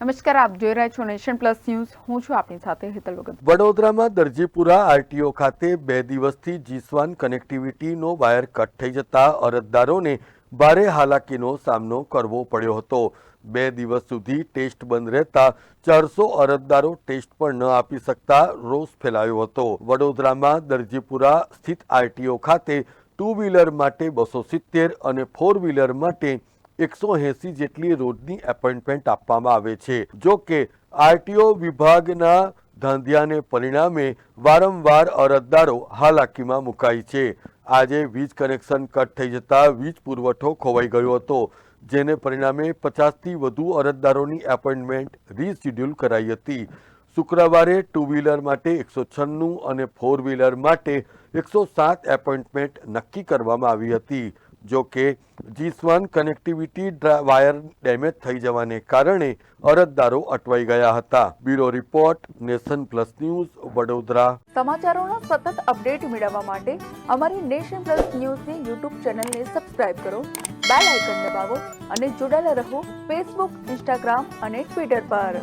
નમસ્કાર, આપ જોઈ રહ્યા છો નેશન પ્લસ ન્યૂઝ. હું છું આપની સાથે હેતલ ભગત વડોદરામાં દરજીપુરા આરટીઓ ખાતે બે દિવસથી જીસવાન કનેક્ટિવિટીનો વાયર કટ થઈ જતા અરજદારોને ભારે હાલાકીનો સામનો કરવો પડ્યો હતો. બે દિવસ સુધી ટેસ્ટ બંધ રહેતા ચારસો અરજદારો ટેસ્ટ પણ ન આપી શકતા રોષ ફેલાયો હતો. વડોદરામાં દરજીપુરા સ્થિત આરટીઓ ખાતે ટુ વ્હીલર માટે બસો સિત્તેર અને ફોર વ્હીલર માટે એકસો એંસી જેટલી રોજની એપોઇન્ટમેન્ટ આપવામાં આવે છે. જો કે, આરટીઓ વિભાગના ધાંધિયાને પરિણામે વારંવાર અરજદારો હાલાકીમાં મુકાય છે. આજે વીજ કનેક્શન કટ થઈ જતા વીજ પુરવઠો ખોવાઈ ગયો હતો, જેને પરિણામે પચાસથી વધુ અરજદારોની એપોઇન્ટમેન્ટ રીશેડ્યુલ કરાઈ હતી. શુક્રવારે ટુ વ્હીલર માટે એકસો છન્નું અને ફોર વ્હીલર માટે એકસો સાત એપોઇન્ટમેન્ટ નક્કી કરવામાં આવી હતી. જો કે જીસવાન કનેક્ટિવિટી ડ્રા- વાયર ડેમેજ થઈ જવાને કારણે અરજદારો અટવાઈ ગયા હતા. Bureau report, nation plus news, Vadodara. સમાચારોના સતત અપડેટ મેળવવા માટે અમારી નેશન પ્લસ ન્યૂઝની યુટ્યુબ ચેનલને સબસ્ક્રાઇબ કરો, બેલ આઇકન દબાવો અને જોડાયેલા રહો ફેસબુક, ઇન્સ્ટાગ્રામ અને ટ્વિટર પર.